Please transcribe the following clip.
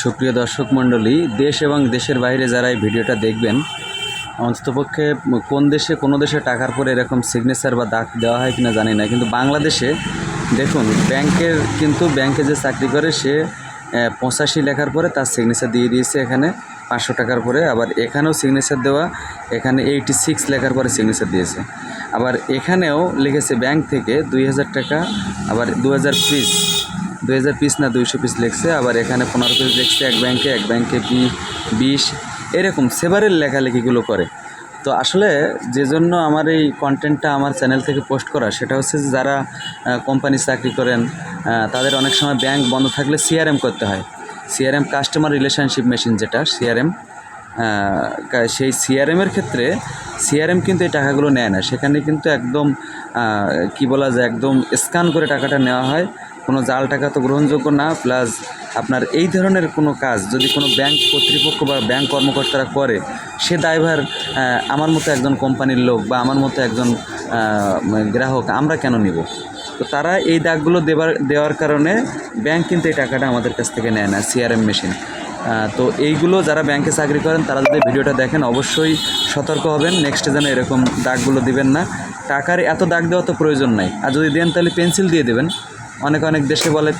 সুপ্রিয় দর্শক মণ্ডলী, দেশ এবং দেশের বাইরে যারা এই ভিডিওটা দেখবেন, অন্ততপক্ষে কোন দেশে কোনো দেশে টাকার পরে এরকম সিগনেচার বা দাগ দেওয়া হয় কিনা জানি না, কিন্তু বাংলাদেশে দেখুন, ব্যাংকের কিন্তু ব্যাংকে যে চাকরি করে, সে পঁচাশি লেখার পরে তার সিগনেচার দিয়ে দিয়েছে এখানে, পাঁচশো টাকার পরে। আবার এখানেও সিগনেচার দেওয়া, এখানে এইটি সিক্স লেখার পরে সিগনেচার দিয়েছে। আবার এখানেও লিখেছে ব্যাংক থেকে দুই হাজার টাকা, আবার দু হাজার দুই হাজার পিস না দুইশো পিস লিখছে, আবার এখানে পনেরো পিস লিখছে, এক ব্যাংকে এক ব্যাংকে কি বিশ, এরকম সেবারের লেখালেখিগুলো করে। তো আসলে যে জন্য আমার এই কন্টেন্টটা আমার চ্যানেল থেকে পোস্ট করা, সেটা হচ্ছে যে যারা কোম্পানি চাকরি করেন তাদের অনেক সময় ব্যাংক বন্ধ থাকলে সিআরএম করতে হয়। সিআরএম কাস্টমার রিলেশনশিপ মেশিন যেটা সিআরএম সেই সিআরএমের ক্ষেত্রে সিআরএম কিন্তু এই টাকাগুলো নেয় না। সেখানে কিন্তু একদম কি বলা যায়, একদম স্ক্যান করে টাকাটা নেওয়া হয়। কোনো জাল টাকা তো গ্রহণযোগ্য না। প্লাস আপনার এই ধরনের কোনো কাজ যদি কোনো ব্যাংক কর্তৃপক্ষ বা ব্যাংক কর্মকর্তারা করে, সে ড্রাইভার আমার মতো একজন কোম্পানির লোক বা আমার মতো একজন গ্রাহক আমরা কেন নিব? তো তারা এই দাগগুলো দেবার, দেওয়ার কারণে ব্যাংক কিন্তু এই টাকাটা আমাদের কাছ থেকে নেয় না সিআরএম মেশিন তো এইগুলো যারা ব্যাংকে চাকরি করেন, তারা যদি ভিডিওটা দেখেন, অবশ্যই সতর্ক হবেন। নেক্সটে যেন এরকম দাগগুলো দিবেন না। টাকার এত দাগ দেওয়া তো প্রয়োজন নাই। আর যদি দেন, তাহলে পেন্সিল দিয়ে দেবেন। অনেক অনেক দেশে বলে